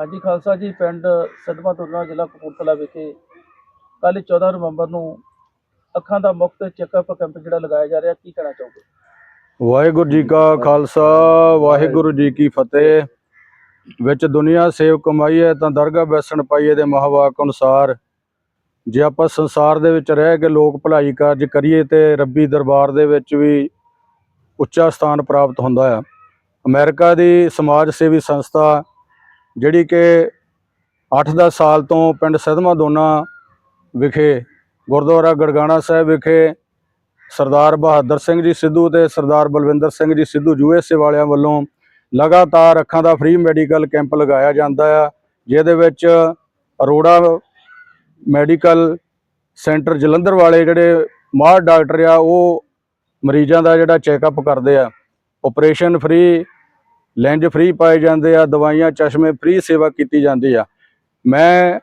ਹਾਂਜੀ ਖਾਲਸਾ ਜੀ ਪਿੰਡ ਸਦਮਾ ਤੁਰਨਾ ਜ਼ਿਲ੍ਹਾ ਕਪੂਰਥਲਾ ਵਿਖੇ ਕੱਲ੍ਹ 14 ਨਵੰਬਰ ਨੂੰ ਅੱਖਾਂ ਦਾ ਮੁਫਤ ਚੈੱਕਅਪ ਕੈਂਪ ਜਿਹੜਾ ਲਗਾਇਆ ਜਾ ਰਿਹਾ ਕੀ ਕਹਿਣਾ ਚਾਹੋਗੇ? ਵਾਹਿਗੁਰੂ ਜੀ ਕਾ ਖਾਲਸਾ ਵਾਹਿਗੁਰੂ ਜੀ ਕੀ ਫਤਿਹ। ਵਿੱਚ ਦੁਨੀਆ ਸੇਵ ਕਮਾਈਏ ਤਾਂ ਦਰਗਾਹ ਬੈਸਣ ਪਾਈਏ ਦੇ ਮਹਾਵਾਕ ਅਨੁਸਾਰ। ਜੇ ਆਪਾਂ ਸੰਸਾਰ ਦੇ ਵਿੱਚ ਰਹਿ ਕੇ ਲੋਕ ਭਲਾਈ ਕਾਰਜ ਕਰੀਏ ਤੇ ਰੱਬੀ ਦਰਬਾਰ ਦੇ ਵਿੱਚ ਵੀ ਉੱਚਾ ਸਥਾਨ ਪ੍ਰਾਪਤ ਹੁੰਦਾ ਆ। ਅਮਰੀਕਾ ਦੀ ਸਮਾਜ ਸੇਵੀ ਸੰਸਥਾ ਜਿਹੜੀ ਕਿ 8-10 ਸਾਲ ਤੋਂ ਪਿੰਡ ਸਦਮਾ ਦੋਨਾ ਵਿਖੇ, ਗੁਰਦੁਆਰਾ ਗੜਗਾਣਾ ਸਾਹਿਬ ਵਿਖੇ ਸਰਦਾਰ ਬਹਾਦਰ ਸਿੰਘ ਜੀ ਸਿੱਧੂ ਤੇ ਸਰਦਾਰ ਬਲਵਿੰਦਰ ਸਿੰਘ ਜੀ ਸਿੱਧੂ ਯੂਐਸਏ ਵਾਲਿਆਂ ਵੱਲੋਂ ਲਗਾਤਾਰ ਅੱਖਾਂ ਦਾ ਫ੍ਰੀ ਮੈਡੀਕਲ ਕੈਂਪ ਲਗਾਇਆ ਜਾਂਦਾ ਆ, ਜਿਹਦੇ ਵਿੱਚ ਅਰੋੜਾ ਮੈਡੀਕਲ ਸੈਂਟਰ ਜਲੰਧਰ ਵਾਲੇ ਜਿਹੜੇ ਮਾਹਰ ਡਾਕਟਰ ਆ, ਉਹ ਮਰੀਜ਼ਾਂ ਦਾ ਜਿਹੜਾ ਚੈੱਕਅਪ ਕਰਦੇ ਆ ਆਪਰੇਸ਼ਨ ਫ੍ਰੀ ਲੈਂਜ ਫ੍ਰੀ ਪਾਏ ਜਾਂਦੇ ਆ, ਦਵਾਈਆਂ, ਚਸ਼ਮੇ ਫ੍ਰੀ ਸੇਵਾ ਕੀਤੀ ਜਾਂਦੀ ਆ। ਮੈਂ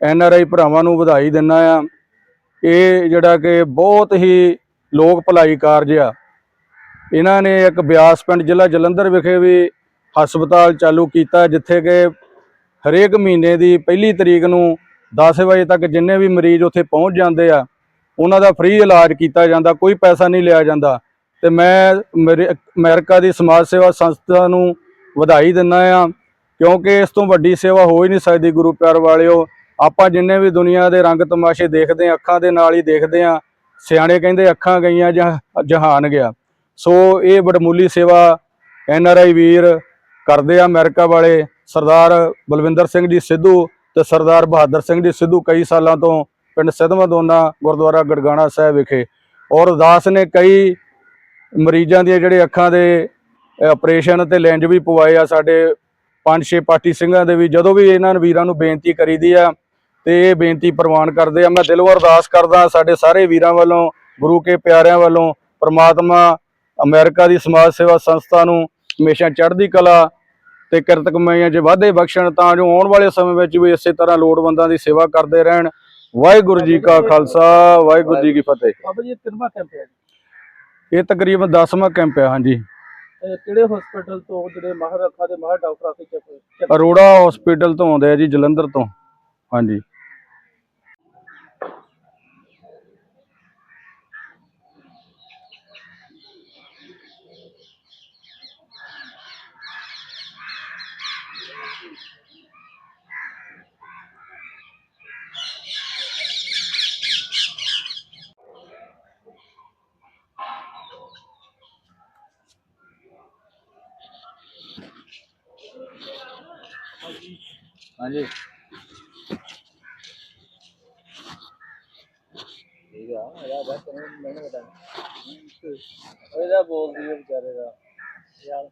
ਐਨ ਆਰ ਆਈ ਭਰਾਵਾਂ ਨੂੰ ਵਧਾਈ ਦਿੰਦਾ ਆ। ਇਹ ਜਿਹੜਾ ਕਿ ਬਹੁਤ ਹੀ ਲੋਕ ਭਲਾਈ ਕਾਰਜ ਆ। ਇਹਨਾਂ ਨੇ ਇੱਕ ਬਿਆਸ ਪਿੰਡ ਜ਼ਿਲ੍ਹਾ ਜਲੰਧਰ ਵਿਖੇ ਵੀ ਹਸਪਤਾਲ ਚਾਲੂ ਕੀਤਾ, ਜਿੱਥੇ ਕਿ ਹਰੇਕ ਮਹੀਨੇ ਦੀ ਪਹਿਲੀ ਤਰੀਕ ਨੂੰ 10 ਵਜੇ ਤੱਕ ਜਿੰਨੇ ਵੀ ਮਰੀਜ਼ ਉੱਥੇ ਪਹੁੰਚ ਜਾਂਦੇ ਆ, ਉਹਨਾਂ ਦਾ ਫ੍ਰੀ ਇਲਾਜ ਕੀਤਾ ਜਾਂਦਾ, ਕੋਈ ਪੈਸਾ ਨਹੀਂ ਲਿਆ ਜਾਂਦਾ। ਤੇ ਮੈਂ ਮੇਰੇ ਅਮਰੀਕਾ ਦੀ ਸਮਾਜ ਸੇਵਾ ਸੰਸਥਾ ਨੂੰ ਵਧਾਈ ਦਿੰਦਾ ਆ, ਕਿਉਂਕਿ ਇਸ ਤੋਂ ਵੱਡੀ ਸੇਵਾ ਹੋ ਹੀ ਨਹੀਂ ਸਕਦੀ ਗੁਰੂ ਪਿਆਰ ਵਾਲਿਓ। ਆਪਾਂ ਜਿੰਨੇ ਵੀ ਦੁਨੀਆ ਦੇ ਰੰਗ ਤਮਾਸ਼ੇ ਦੇਖਦੇ ਆ ਅੱਖਾਂ ਦੇ ਨਾਲ ਹੀ ਦੇਖਦੇ ਆ ਸਿਆਣੇ ਕਹਿੰਦੇ ਅੱਖਾਂ ਗਈਆਂ, ਜਹ- ਜਹਾਨ ਗਿਆ। ਸੋ ਇਹ ਬੜਮੂਲੀ ਸੇਵਾ ਐਨ ਆਰ ਆਈ ਵੀਰ ਕਰਦੇ ਆ ਅਮਰੀਕਾ ਵਾਲੇ ਸਰਦਾਰ ਬਲਵਿੰਦਰ ਸਿੰਘ ਜੀ ਸਿੱਧੂ ਤੇ ਸਰਦਾਰ ਬਹਾਦਰ ਸਿੰਘ ਜੀ ਸਿੱਧੂ ਕਈ ਸਾਲਾਂ ਤੋਂ ਪਿੰਡ ਸਿੱਧਵਾਂ ਦੋਨਾ ਗੁਰਦੁਆਰਾ ਗੜਗਾਣਾ ਸਾਹਿਬ ਵਿਖੇ। ਔਰ ਦਾਸ ਨੇ ਕਈ ਮਰੀਜ਼ਾਂ ਦੀਆਂ ਜਿਹੜੇ ਅੱਖਾਂ ਦੇ ਆਪਰੇਸ਼ਨ ਤੇ ਲੈਂਜ ਵੀ ਪਵਾਏ ਆ ਸਾਡੇ ਪੰਜ ਛੇ ਪਾਰਟੀ ਸਿੰਘਾਂ ਦੇ ਵੀ, ਜਦੋਂ ਵੀ ਇਹਨਾਂ ਵੀਰਾਂ ਨੂੰ ਬੇਨਤੀ ਕਰੀਦੀ ਆ ਤੇ ਇਹ ਬੇਨਤੀ ਪ੍ਰਵਾਨ ਕਰਦੇ ਆ। ਮੈਂ ਦਿਲੋਂ ਅਰਦਾਸ ਕਰਦਾ ਸਾਡੇ ਸਾਰੇ ਵੀਰਾਂ ਵੱਲੋਂ, ਗੁਰੂ ਕੇ ਪਿਆਰਿਆਂ ਵੱਲੋਂ, ਪ੍ਰਮਾਤਮਾ ਅਮਰੀਕਾ ਦੀ ਸਮਾਜ ਸੇਵਾ ਸੰਸਥਾ ਨੂੰ ਹਮੇਸ਼ਾ ਚੜ੍ਹਦੀ ਕਲਾ ਤੇ ਕਿਰਤ ਕਮਾਈਆਂ ਜੇ ਵਾਧੇ ਬਖਸ਼ਣ, ਤਾਂ ਜੋ ਆਉਣ ਵਾਲੇ ਸਮੇਂ ਵਿੱਚ ਵੀ ਇਸੇ ਤਰ੍ਹਾਂ ਲੋੜਵੰਦਾਂ ਦੀ ਸੇਵਾ ਕਰਦੇ ਰਹਿਣ। ਵਾਹਿਗੁਰੂ ਜੀ ਕਾ ਖਾਲਸਾ, ਵਾਹਿਗੁਰੂ ਜੀ ਕੀ ਫਤਿਹ। ਬਾਬਾ ਜੀ, ਇਹ ਕੈਂਪ ਹੈ ਇਹ ਤਕਰੀਬਨ 10ਵਾਂ ਕੈਂਪ ਹੈ ਹਾਂਜੀ। ਕਿਹੜੇ ਹਸਪੀਟਲ ਤੋਂ ਜਿਹੜੇ ਮਾਹਰ ਅੱਖਾਂ ਦੇ ਮਾਹਰ ਡਾਕਟਰ ਆ ਕੇ ਚੈੱਕ ਅਰੋੜਾ ਹਸਪੀਟਲ ਤੋਂ ਆਉਂਦੇ ਆ ਜੀ ਜਲੰਧਰ ਤੋਂ। ਹਾਂਜੀ। ਹਾਂਜੀ। ਠੀਕ ਆ ਯਾਰ ਬਸ ਮੈਨੂੰ ਮੈਨੂੰ ਬਤਾ ਇਹਦਾ ਬੋਲਦੀ ਹੈ ਵਿਚਾਰੇ ਦਾ। ਯਾਰ